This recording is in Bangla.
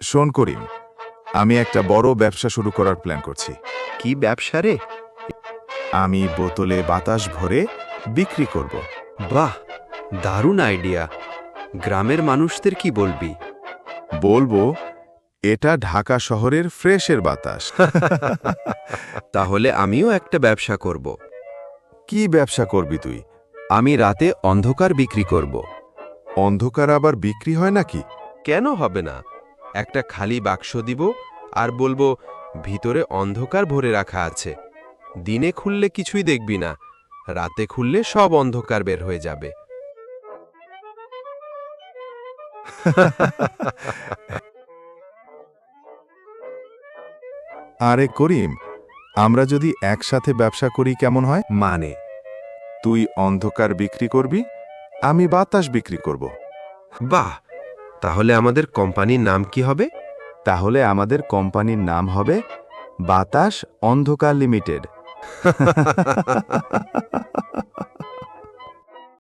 শোন করিম আমি একটা বড় ব্যবসা শুরু করার প্ল্যান করছি। কি ব্যবসা রে? আমি বোতলে বাতাস ভরে বিক্রি করব। বাহ দারুণ আইডিয়া গ্রামের মানুষদের কি বলবি? বলব এটা ঢাকা শহরের ফ্রেশের বাতাস। তাহলে আমিও একটা ব্যবসা করব। কি ব্যবসা করবি তুই? আমি রাতে অন্ধকার বিক্রি করব। অন্ধকার আবার বিক্রি হয় নাকি? কেন হবে না? একটা খালি বাক্স দিব আর বলব ভিতরে অন্ধকার ভরে রাখা আছে। দিনে খুললে কিছুই দেখবি না রাতে খুললে সব অন্ধকার বের হয়ে যাবে। আরে করিম আমরা যদি একসাথে ব্যবসা করি কেমন হয়? মানে? তুই অন্ধকার বিক্রি করবি আমি বাতাস বিক্রি করব। বাহ! তাহলে আমাদের কোম্পানির নাম কি হবে? তাহলে আমাদের কোম্পানির নাম হবে বাতাস অন্ধকার লিমিটেড।